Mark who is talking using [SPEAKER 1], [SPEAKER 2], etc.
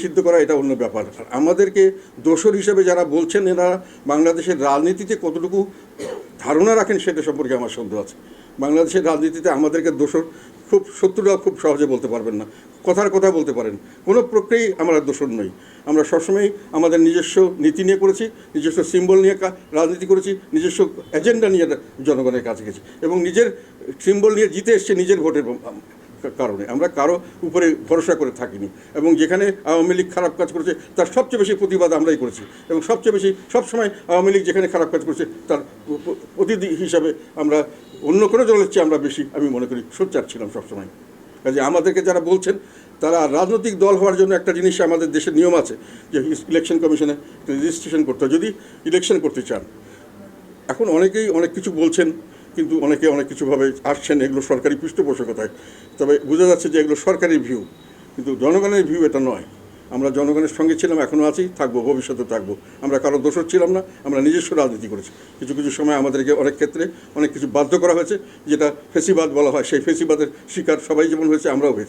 [SPEAKER 1] সিদ্ধ করা এটা অন্য ব্যাপার। আমাদেরকে দোষর হিসেবে যারা বলছেন, এরা বাংলাদেশের রাজনীতিতে কতটুকু ধারণা রাখেন সেটা সম্পর্কে আমার সন্দেহ আছে। বাংলাদেশের রাজনীতিতে আমাদেরকে দোষর খুব, শত্রুরা খুব সহজে বলতে পারবেন না। কথার কথা বলতে পারেন। কোনো প্রক্রিয়ায় আমরা দোষর নই। আমরা সবসময়ই আমাদের নিজস্ব নীতি নিয়ে করেছি, নিজস্ব সিম্বল নিয়ে রাজনীতি করেছি, নিজস্ব এজেন্ডা নিয়ে জনগণের কাছে গেছি। এবং নিজের সিম্বল নিয়ে জিতে এসছে, নিজের ভোটের কারণে। আমরা কারও উপরে ভরসা করে থাকিনি। এবং যেখানে আওয়ামী লীগ খারাপ কাজ করেছে, তার সবচেয়ে বেশি প্রতিবাদ আমরাই করেছি। এবং সবচেয়ে বেশি, সবসময় আওয়ামী লীগ যেখানে খারাপ কাজ করেছে, তার অতিথি হিসাবে আমরা, অন্য কোনো দলের চেয়ে আমরা বেশি, আমি মনে করি, সোচ্চার ছিলাম সবসময়। কাজে আমাদেরকে যারা বলছেন, তারা রাজনৈতিক দল হওয়ার জন্য একটা জিনিস আমাদের দেশের নিয়ম আছে, যে ইলেকশন কমিশনে রেজিস্ট্রেশন করতে যদি ইলেকশন করতে চান, এখন অনেকেই অনেক কিছু বলছেন কিন্তু অনেকে অনেক কিছুভাবে আসছেন, এগুলো সরকারি পৃষ্ঠপোষকতায়। তবে বোঝা যাচ্ছে যে এগুলো সরকারি ভিউ কিন্তু জনগণের ভিউ এটা নয়। আমরা জনগণের সঙ্গে ছিলাম এখনও আছি, থাকব, ভবিষ্যতে থাকব। আমরা কারও দোষর ছিলাম না, আমরা নিজস্ব রাজনীতি করেছি। কিছু কিছু সময় আমাদেরকে অনেক ক্ষেত্রে অনেক কিছু বাধ্য করা হয়েছে, যেটা ফেসিবাদ বলা হয়। সেই ফেসিবাদের শিকার সবাই যেমন হয়েছে, আমরাও হয়েছি।